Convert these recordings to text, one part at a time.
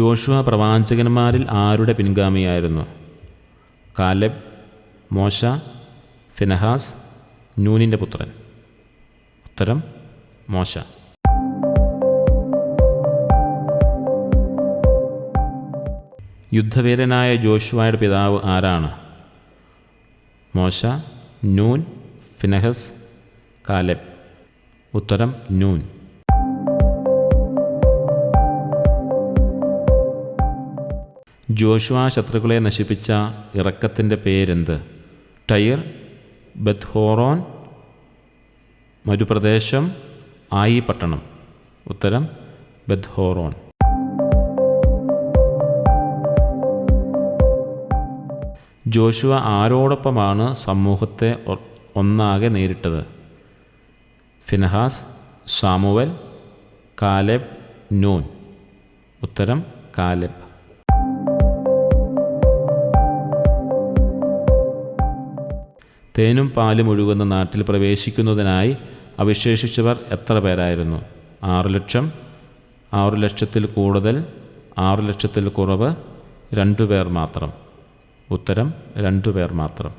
Joshua പ്രവാചകന്മാരിൽ ആരുടെ പിൻഗാമിയായിരുന്നു? Caleb മോശ ഫിനഹാസ് നൂനിന്റെ പുത്രൻ. ഉത്തരം മോശ. യുദ്ധവീരനായ ജോഷുവയുടെ പിതാവ് ആരാണ്? മോശ നൂൻ ഫിനഹസ് കാലബ്. ഉത്തരം നൂൻ. ജോഷുവ ശത്രുക്കളെ നശിപ്പിച്ച ഇറക്കത്തിന്റെ പേരെന്ത്? ടൈർ ബത്ഹോറോൻ മരുപ്രദേശം ആയി പട്ടണം ഉത്തരം ബത്ഹോറോൺ ജോഷുവ ആരോടൊപ്പമാണ് സമൂഹത്തെ ഒന്നാകെ നേരിട്ടത്? Phinehas Samuel Caleb Nun. ഉത്തരം കാലെബ്. തേനും പാലും ഒഴുകുന്ന നാട്ടിൽ പ്രവേശിക്കുന്നതിനായി അവശേഷിച്ചവർ എത്ര പേരായിരുന്നു? ആറ് ലക്ഷം ആറു ലക്ഷത്തിൽ കൂടുതൽ ആറു ലക്ഷത്തിൽ കുറവ് രണ്ടു പേർ മാത്രം. ഉത്തരം രണ്ടു പേർ മാത്രം.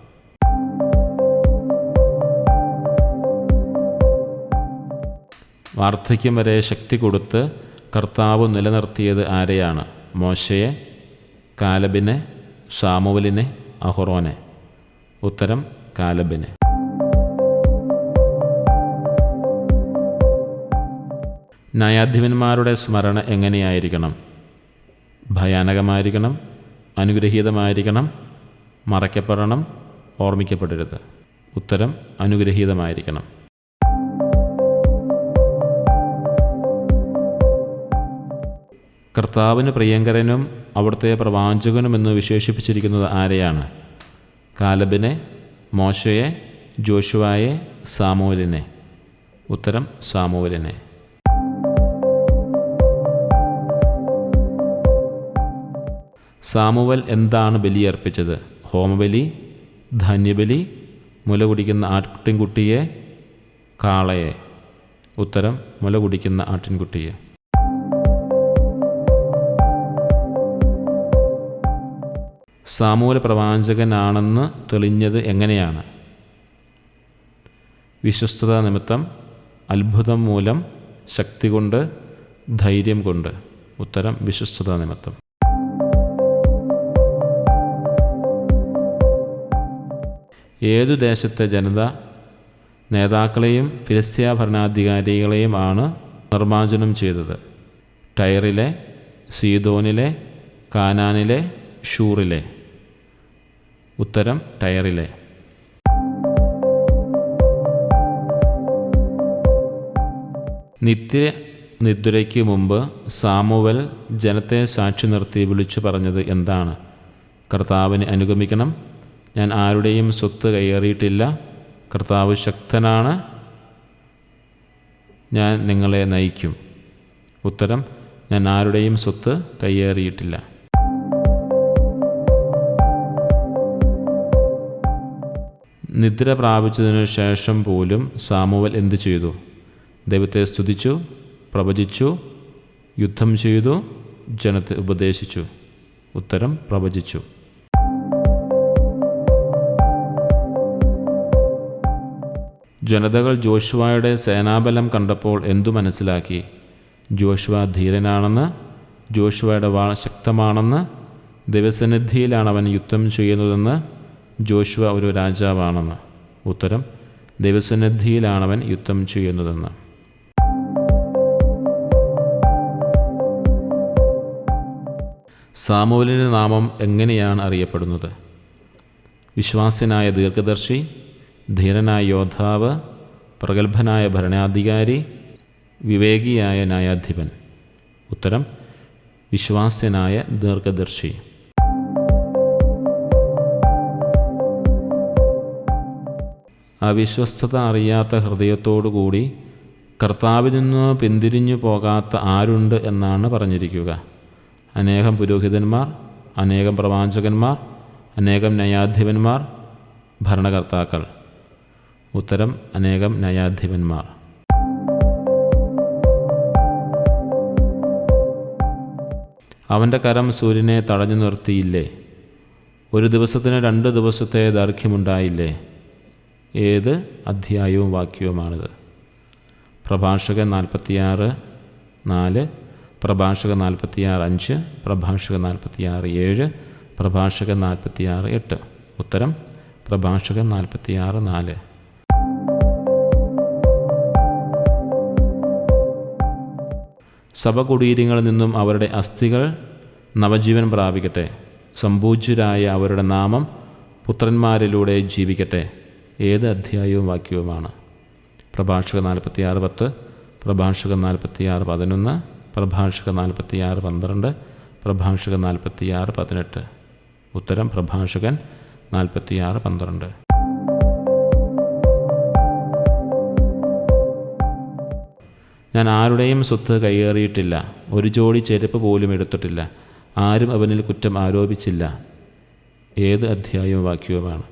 വാർദ്ധക്യം വരെ ശക്തി കൊടുത്ത് കർത്താവ് നിലനിർത്തിയത് ആരെയാണ്? മോശയെ കാലബിനെ ഷാമുവലിനെ അഹുറോനെ. ഉത്തരം കാലബിനെ. ന്യായാധിപന്മാരുടെ സ്മരണ എങ്ങനെയായിരിക്കണം? ഭയാനകമായിരിക്കണം? അനുഗ്രഹീതമായിരിക്കണം? മറയ്ക്കപ്പെടണം? ഓർമ്മിക്കപ്പെടരുത്. ഉത്തരം അനുഗ്രഹീതമായിരിക്കണം. കർത്താവിന് പ്രിയങ്കരനും അവിടുത്തെ പ്രവാചകനുമെന്ന് വിശേഷിപ്പിച്ചിരിക്കുന്നത് ആരെയാണ്? കാലബിനെ മോശയെ ജോഷുവായെ സാമൂലിനെ ഉത്തരം സാമൂലിനെ സാമുവൽ എന്താണ് ബലിയർപ്പിച്ചത് ഹോമബലി ധന്യബലി മുല കുടിക്കുന്ന ആട്ടിൻകുട്ടിയെ കാളയെ. ഉത്തരം മുല കുടിക്കുന്ന ആട്ടിൻകുട്ടിയെ. സാമൂല പ്രവാചകനാണെന്ന് തെളിഞ്ഞത് എങ്ങനെയാണ്? വിശ്വസ്തത നിമിത്തം അത്ഭുതം മൂലം ശക്തി കൊണ്ട് ധൈര്യം കൊണ്ട്. ഉത്തരം വിശ്വസ്തത നിമിത്തം. ഏതു ദേശത്തെ ജനത നേതാക്കളെയും ഫിലിസ്തീയ ഭരണാധികാരികളെയും ആണ് നിർമ്മാർജനം ചെയ്തത്? ടയറിലെ സീതോനിലെ കാനാനിലെ ഷൂറിലെ. ഉത്തരം ടയറിലെ. നിത്യ നിദ്രയ്ക്ക് മുമ്പ് സാമുവൽ ജനത്തെ സാക്ഷി നിർത്തി വിളിച്ചു പറഞ്ഞത് എന്താണ്? കർത്താവിനെ അനുഗമിക്കണം. ഞാൻ ആരുടെയും സ്വത്ത് കയ്യേറിയിട്ടില്ല. കർത്താവ് ശക്തനാണ്. ഞാൻ നിങ്ങളെ നയിക്കും. ഉത്തരം ഞാൻ ആരുടെയും സ്വത്ത് കയ്യേറിയിട്ടില്ല. നിദ്ര പ്രാപിച്ചതിനു ശേഷം പോലും സാമുവൽ എന്തു ചെയ്തു? ദൈവത്തെ സ്തുതിച്ചു പ്രവചിച്ചു യുദ്ധം ചെയ്തു ജനത്തെ ഉപദേശിച്ചു. ഉത്തരം പ്രവചിച്ചു. ജനതകൾ ജോഷുവയുടെ സേനാബലം കണ്ടപ്പോൾ എന്തു മനസ്സിലാക്കി? ജോഷുവ ധീരനാണെന്ന് ജോഷുവയുടെ വാൾ ശക്തമാണെന്ന് ദൈവസന്നിധിയിലാണ് അവൻ യുദ്ധം ചെയ്യുന്നതെന്ന് ജോഷുവ ഒരു രാജാവാണെന്ന്. ഉത്തരം ദൈവസന്നിധിയിലാണവൻ യുദ്ധം ചെയ്യുന്നതെന്ന്. സാമൂലിന്റെ നാമം എങ്ങനെയാണ് അറിയപ്പെടുന്നത്? വിശ്വാസ്യനായ ദീർഘദർശി ധീരനായ യോദ്ധാവ് പ്രഗത്ഭനായ ഭരണാധികാരി വിവേകിയായ ന്യായാധിപൻ. ഉത്തരം വിശ്വാസ്യനായ ദീർഘദർശി. അവിശ്വസ്തത അറിയാത്ത ഹൃദയത്തോടുകൂടി കർത്താവിൽ നിന്ന് പിന്തിരിഞ്ഞു പോകാത്ത ആരുണ്ട് എന്നാണ് പറഞ്ഞിരിക്കുക. അനേകം പുരോഹിതന്മാർ അനേകം പ്രവാചകന്മാർ അനേകം ന്യായാധിപന്മാർ ഭരണകർത്താക്കൾ. ഉത്തരം അനേകം ന്യായാധിപന്മാർ. അവന്റെ കരം സൂര്യനെ തടഞ്ഞു നിർത്തിയില്ലേ? ഒരു ദിവസത്തിന് രണ്ട് ദിവസത്തെ ദൈർഘ്യമുണ്ടായില്ലേ? ഏത് അധ്യായവും വാക്യവുമാണിത്. പ്രഭാഷകൻ നാൽപ്പത്തിയാറ് നാല് പ്രഭാഷകൻ നാൽപ്പത്തിയാറ് അഞ്ച് പ്രഭാഷകൻ നാൽപ്പത്തിയാറ് ഏഴ് പ്രഭാഷകൻ നാൽപ്പത്തിയാറ് എട്ട്. ഉത്തരം പ്രഭാഷകൻ നാൽപ്പത്തിയാറ് നാല്. സഭകുടീരങ്ങളിൽ നിന്നും അവരുടെ അസ്ഥികൾ നവജീവൻ പ്രാപിക്കട്ടെ. സമ്പൂജ്യരായ അവരുടെ നാമം പുത്രന്മാരിലൂടെ ജീവിക്കട്ടെ. ഏത് അധ്യായവും വാക്യവുമാണ്? പ്രഭാഷക നാൽപ്പത്തിയാറ് പത്ത് പ്രഭാഷക നാൽപ്പത്തിയാറ് പതിനൊന്ന് പ്രഭാഷക നാൽപ്പത്തിയാറ് പന്ത്രണ്ട് പ്രഭാഷക നാൽപ്പത്തിയാറ് പതിനെട്ട്. ഉത്തരം പ്രഭാഷകൻ നാൽപ്പത്തിയാറ് പന്ത്രണ്ട്. ഞാൻ ആരുടെയും സ്വത്ത് കൈയേറിയിട്ടില്ല ഒരു ജോഡി ചെരുപ്പ് പോലും എടുത്തിട്ടില്ല ആരും അവനിൽ കുറ്റം ആരോപിച്ചില്ല. ഏത് അധ്യായവും വാക്യവുമാണ്?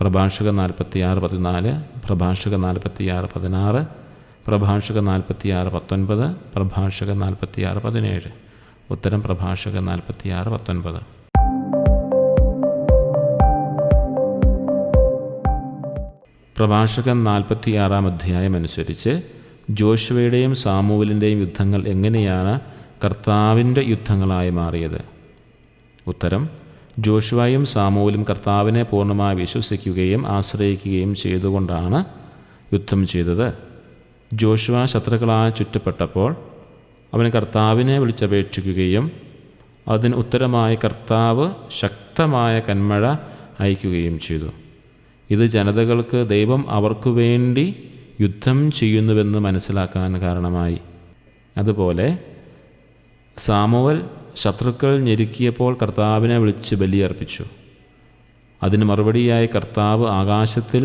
പ്രഭാഷക നാൽപ്പത്തിയാറ് പതിനാല് പ്രഭാഷക നാൽപ്പത്തിയാറ് പതിനാറ് പ്രഭാഷക നാൽപ്പത്തിയാറ് പത്തൊൻപത് പ്രഭാഷക നാൽപ്പത്തിയാറ് പതിനേഴ്. ഉത്തരം പ്രഭാഷക നാൽപ്പത്തിയാറ് പത്തൊൻപത്. പ്രഭാഷകൻ നാൽപ്പത്തിയാറാം അധ്യായം അനുസരിച്ച് ജോഷുവയുടെയും സാമൂവലിന്റെയും യുദ്ധങ്ങൾ എങ്ങനെയാണ് കർത്താവിന്റെ യുദ്ധങ്ങളായി മാറിയത്? ഉത്തരം ജോഷുവയും സാമൂലും കർത്താവിനെ പൂർണമായി വിശ്വസിക്കുകയും ആശ്രയിക്കുകയും ചെയ്തുകൊണ്ടാണ് യുദ്ധം ചെയ്തത്. ജോഷുവ ശത്രുക്കളായി ചുറ്റപ്പെട്ടപ്പോൾ അവൻ കർത്താവിനെ വിളിച്ചപേക്ഷിക്കുകയും അതിന് ഉത്തരമായി കർത്താവ് ശക്തമായ കന്മഴ അയക്കുകയും ചെയ്തു. ഇത് ജനതകൾക്ക് ദൈവം അവർക്കു വേണ്ടി യുദ്ധം ചെയ്യുന്നുവെന്ന് മനസ്സിലാക്കാൻ കാരണമായി. അതുപോലെ സാമുവൽ ശത്രുക്കൾ ഞെരുക്കിയപ്പോൾ കർത്താവിനെ വിളിച്ച് ബലിയർപ്പിച്ചു. അതിന് മറുപടിയായി കർത്താവ് ആകാശത്തിൽ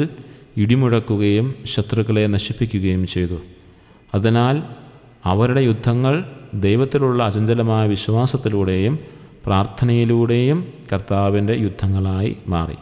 ഇടിമുഴക്കുകയും ശത്രുക്കളെ നശിപ്പിക്കുകയും ചെയ്തു. അതിനാൽ അവരുടെ യുദ്ധങ്ങൾ ദൈവത്തിലുള്ള അചഞ്ചലമായ വിശ്വാസത്തിലൂടെയും പ്രാർത്ഥനയിലൂടെയും കർത്താവിന്റെ യുദ്ധങ്ങളായി മാറി.